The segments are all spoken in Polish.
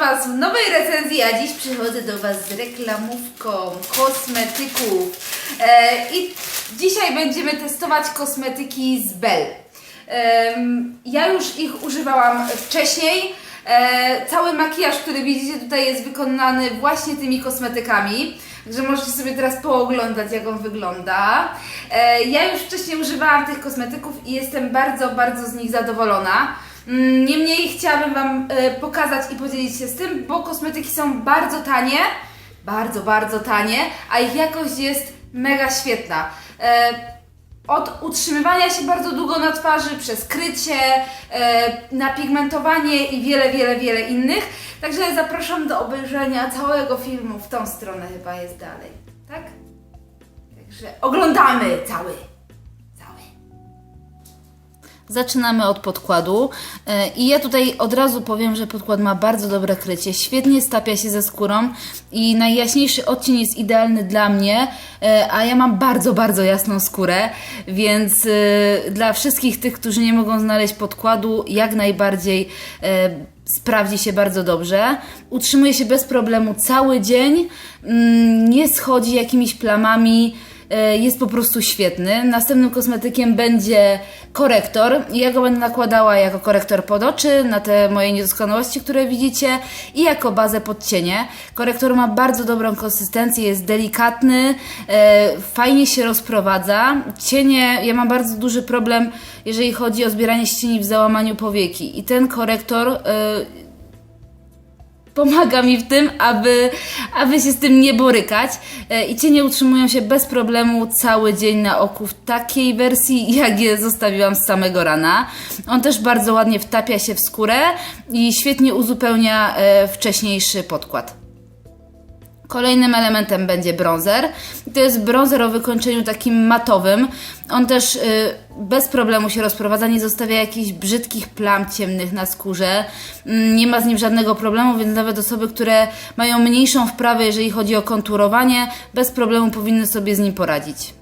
czasu nowej recenzji, a dziś przychodzę do Was z reklamówką kosmetyków. E, I dzisiaj będziemy testować kosmetyki z Bell. Em, ja już ich używałam wcześniej. E, cały makijaż, który widzicie tutaj jest wykonany właśnie tymi kosmetykami. Także możecie sobie teraz pooglądać, jak on wygląda. E, ja już wcześniej używałam tych kosmetyków i jestem bardzo, bardzo z nich zadowolona. Mm, Niemniej chciałabym Wam e, pokazać i podzielić się z tym, bo kosmetyki są bardzo tanie, bardzo, bardzo tanie, a ich jakość jest mega świetna. E, od utrzymywania się bardzo długo na twarzy, przez krycie, e, napigmentowanie i wiele, wiele, wiele innych. Także zapraszam do obejrzenia całego filmu. W tą stronę chyba jest dalej, tak? Także oglądamy. Cały. Zaczynamy od podkładu E, i ja tutaj od razu powiem, że podkład ma bardzo dobre krycie, świetnie stapia się ze skórą i najjaśniejszy odcień jest idealny dla mnie, e, a ja mam bardzo, bardzo jasną skórę, więc e, dla wszystkich tych, którzy nie mogą znaleźć podkładu, jak najbardziej sprawdzi się bardzo dobrze. Utrzymuje się bez problemu cały dzień, mm, nie schodzi jakimiś plamami, jest po prostu świetny. Następnym kosmetykiem będzie korektor. Ja go będę nakładała jako korektor pod oczy, na te moje niedoskonałości, które widzicie i jako bazę pod cienie. Korektor ma bardzo dobrą konsystencję, jest delikatny, e, fajnie się rozprowadza. Cienie, ja mam bardzo duży problem, jeżeli chodzi o zbieranie ścieni w załamaniu powieki i ten korektor e, pomaga mi w tym, aby, aby się z tym nie borykać. E, I cienie utrzymują się bez problemu cały dzień na oku w takiej wersji, jak je zostawiłam z samego rana. On też bardzo ładnie wtapia się w skórę i świetnie uzupełnia e, wcześniejszy podkład. Kolejnym elementem będzie bronzer. To jest bronzer o wykończeniu takim matowym. On też y, bez problemu się rozprowadza, nie zostawia jakichś brzydkich plam ciemnych na skórze. Mm, nie ma z nim żadnego problemu, więc nawet osoby, które mają mniejszą wprawę, jeżeli chodzi o konturowanie, bez problemu powinny sobie z nim poradzić.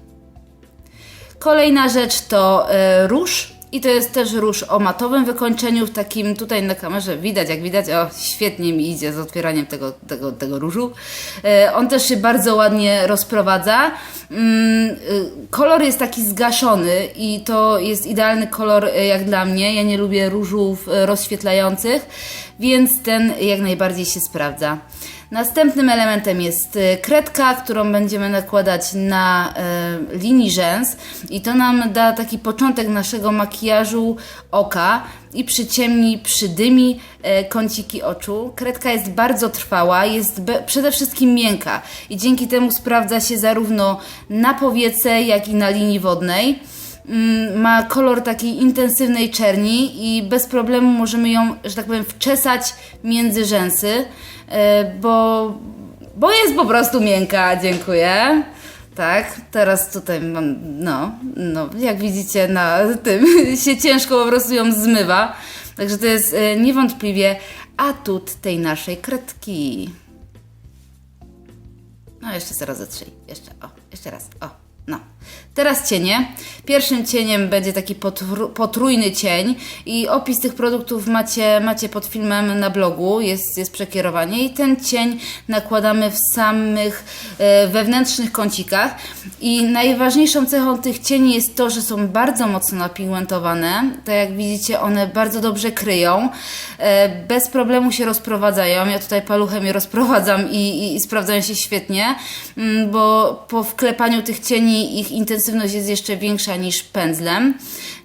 Kolejna rzecz to e, róż. I to jest też róż o matowym wykończeniu, w takim tutaj na kamerze widać, jak widać, o świetnie mi idzie z otwieraniem tego, tego, tego różu. E, on też się bardzo ładnie rozprowadza. Mm, y, kolor jest taki zgaszony i to jest idealny kolor e, jak dla mnie. Ja nie lubię różów e, rozświetlających, więc ten jak najbardziej się sprawdza. Następnym elementem jest y, kredka, którą będziemy nakładać na e, linii rzęs i to nam da taki początek naszego makijażu oka i przyciemni, przydymi e, kąciki oczu. Kredka jest bardzo trwała, jest przede wszystkim miękka i dzięki temu sprawdza się zarówno na powiece, jak i na linii wodnej. Mm, ma kolor takiej intensywnej czerni i bez problemu możemy ją, że tak powiem, wczesać między rzęsy, e, bo, bo jest po prostu miękka, dziękuję. Tak, teraz tutaj mam, no, no, jak widzicie na tym się ciężko po prostu ją zmywa. Także to jest e, niewątpliwie atut tej naszej kredki. No, jeszcze zaraz zatrzyj. Jeszcze, o, jeszcze raz, o, no. Teraz cienie. Pierwszym cieniem będzie taki potr- potrójny cień i opis tych produktów macie, macie pod filmem na blogu, jest, jest przekierowanie i ten cień nakładamy w samych e, wewnętrznych kącikach. I najważniejszą cechą tych cieni jest to, że są bardzo mocno napigmentowane, tak jak widzicie one bardzo dobrze kryją, e, bez problemu się rozprowadzają, ja tutaj paluchem je rozprowadzam i, i, i sprawdzają się świetnie, mm, bo po wklepaniu tych cieni ich intensywność jest jeszcze większa niż pędzlem.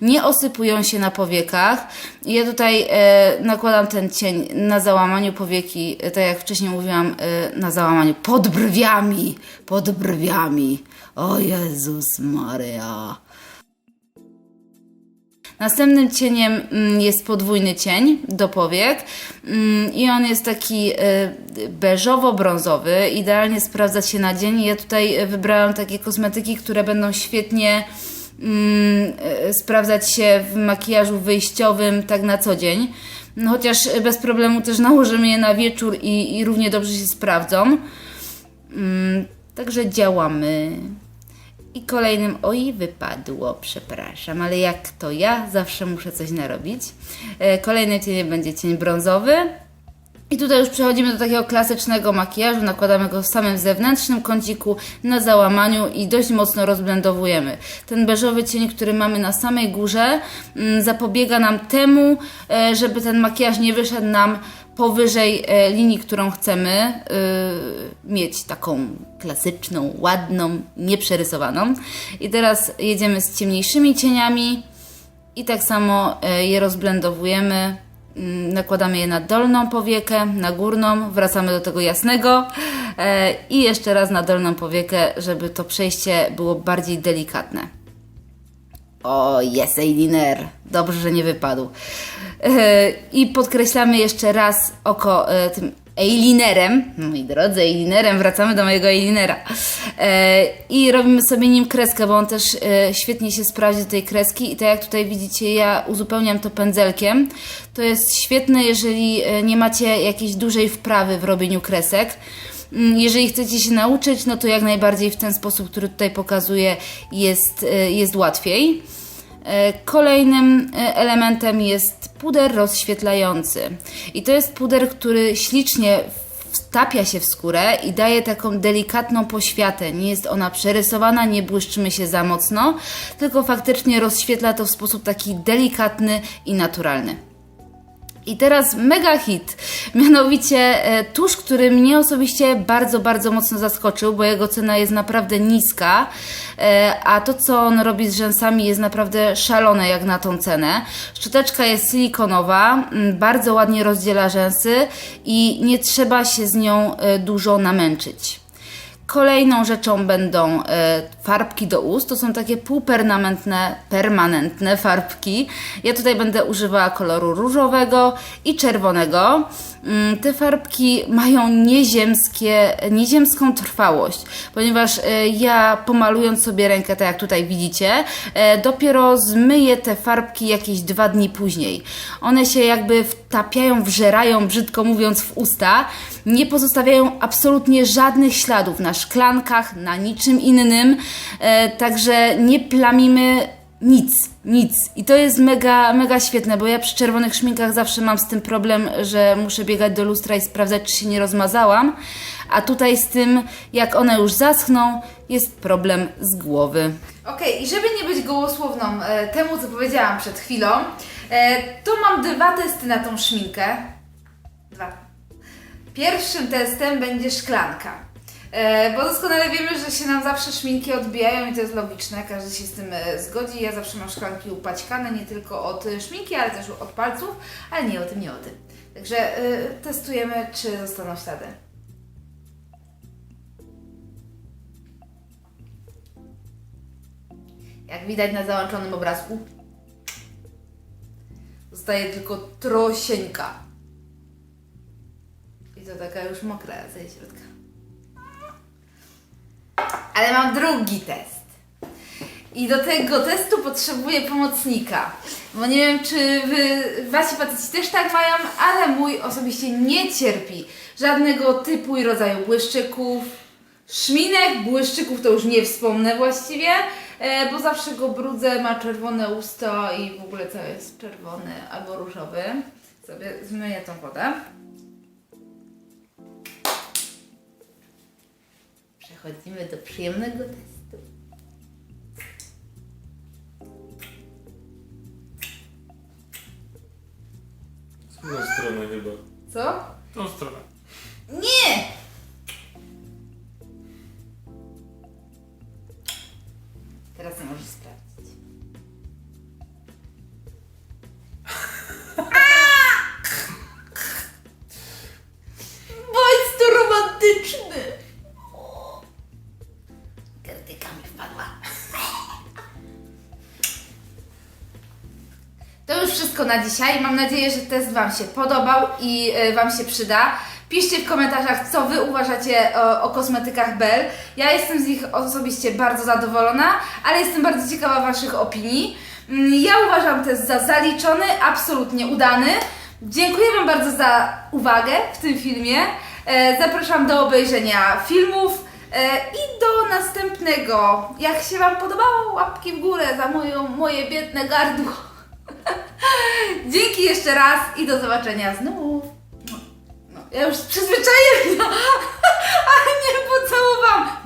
Nie osypują się na powiekach. Ja tutaj e, nakładam ten cień na załamaniu powieki, e, tak jak wcześniej mówiłam, e, na załamaniu pod brwiami, pod brwiami. O Jezus Maria. Następnym cieniem mm, jest podwójny cień do powiek mm, i on jest taki e, beżowo-brązowy. Idealnie sprawdza się na dzień. Ja tutaj e, wybrałam takie kosmetyki, które będą świetnie mm, e, sprawdzać się w makijażu wyjściowym tak na co dzień. No, chociaż bez problemu też nałożymy je na wieczór i, i równie dobrze się sprawdzą. Także działamy. I kolejnym, oj, wypadło, przepraszam, ale jak to ja, zawsze muszę coś narobić. E, Kolejnym cieniem będzie cień brązowy. I tutaj już przechodzimy do takiego klasycznego makijażu, nakładamy go w samym zewnętrznym kąciku, na załamaniu i dość mocno rozblendowujemy. Ten beżowy cień, który mamy na samej górze, mm, zapobiega nam temu, e, żeby ten makijaż nie wyszedł nam powyżej e, linii, którą chcemy e, mieć, taką klasyczną, ładną, nieprzerysowaną. I teraz jedziemy z ciemniejszymi cieniami i tak samo je rozblendowujemy. Mm, Nakładamy je na dolną powiekę, na górną, wracamy do tego jasnego e, i jeszcze raz na dolną powiekę, żeby to przejście było bardziej delikatne. O, jest eyeliner. Dobrze, że nie wypadł. E, I podkreślamy jeszcze raz oko e, tym eyelinerem. Moi drodzy, eyelinerem. Wracamy do mojego eyelinera. E, I robimy sobie nim kreskę, bo on też e, świetnie się sprawdzi do tej kreski. I tak jak tutaj widzicie, ja uzupełniam to pędzelkiem. To jest świetne, jeżeli e, nie macie jakiejś dużej wprawy w robieniu kresek. Mm, Jeżeli chcecie się nauczyć, no to jak najbardziej w ten sposób, który tutaj pokazuję, jest, jest łatwiej. E, Kolejnym e, elementem jest puder rozświetlający. I to jest puder, który ślicznie wtapia się w skórę i daje taką delikatną poświatę. Nie jest ona przerysowana, nie błyszczymy się za mocno, tylko faktycznie rozświetla to w sposób taki delikatny i naturalny. I teraz mega hit, mianowicie e, tusz, który mnie osobiście bardzo, bardzo mocno zaskoczył, bo jego cena jest naprawdę niska, e, a to co on robi z rzęsami jest naprawdę szalone jak na tą cenę. Szczoteczka jest silikonowa, bardzo ładnie rozdziela rzęsy i nie trzeba się z nią e, dużo namęczyć. Kolejną rzeczą będą e, farbki do ust. To są takie półpermanentne, permanentne farbki. Ja tutaj będę używała koloru różowego i czerwonego. Mm, Te farbki mają nieziemskie, nieziemską trwałość, ponieważ e, ja pomalując sobie rękę, tak jak tutaj widzicie, e, dopiero zmyję te farbki jakieś dwa dni później. One się jakby wtapiają, wżerają, brzydko mówiąc, w usta, nie pozostawiają absolutnie żadnych śladów na szklankach, na niczym innym, e, także nie plamimy nic, nic. I to jest mega, mega świetne, bo ja przy czerwonych szminkach zawsze mam z tym problem, że muszę biegać do lustra i sprawdzać, czy się nie rozmazałam. A tutaj z tym, jak one już zaschną, jest problem z głowy. Okej, i żeby nie być gołosłowną e, temu, co powiedziałam przed chwilą, e, to mam dwa testy na tą szminkę. Dwa. Pierwszym testem będzie szklanka. E, bo doskonale wiemy, że się nam zawsze szminki odbijają i to jest logiczne, każdy się z tym e, zgodzi. Ja zawsze mam szklanki upaćkane, nie tylko od szminki, ale też od palców, ale nie o tym, nie o tym. Także e, testujemy, czy zostaną ślady. Jak widać na załączonym obrazku, zostaje tylko trosieńka. I to taka już mokra ze środka. Ale mam drugi test. I do tego testu potrzebuję pomocnika. Bo nie wiem, czy wy, wasi faceci też tak mają, ale mój osobiście nie cierpi żadnego typu i rodzaju błyszczyków. Szminek, błyszczyków to już nie wspomnę właściwie, bo zawsze go brudzę, ma czerwone usta i w ogóle cały jest czerwony albo różowy. Sobie zmyję tą wodę. Przechodzimy do przyjemnego testu. W tą stronę chyba. Co? Tą stronę. Na dzisiaj. Mam nadzieję, że test Wam się podobał i e, Wam się przyda. Piszcie w komentarzach, co Wy uważacie o, o kosmetykach Bell. Ja jestem z nich osobiście bardzo zadowolona, ale jestem bardzo ciekawa Waszych opinii. Mm, Ja uważam test za zaliczony, absolutnie udany. Dziękuję Wam bardzo za uwagę w tym filmie. E, Zapraszam do obejrzenia filmów e, i do następnego. Jak się Wam podobało, łapki w górę za moją, moje biedne gardło. Dzięki jeszcze raz i do zobaczenia znowu. No, ja już przyzwyczaję, no, ale nie pocałowałam.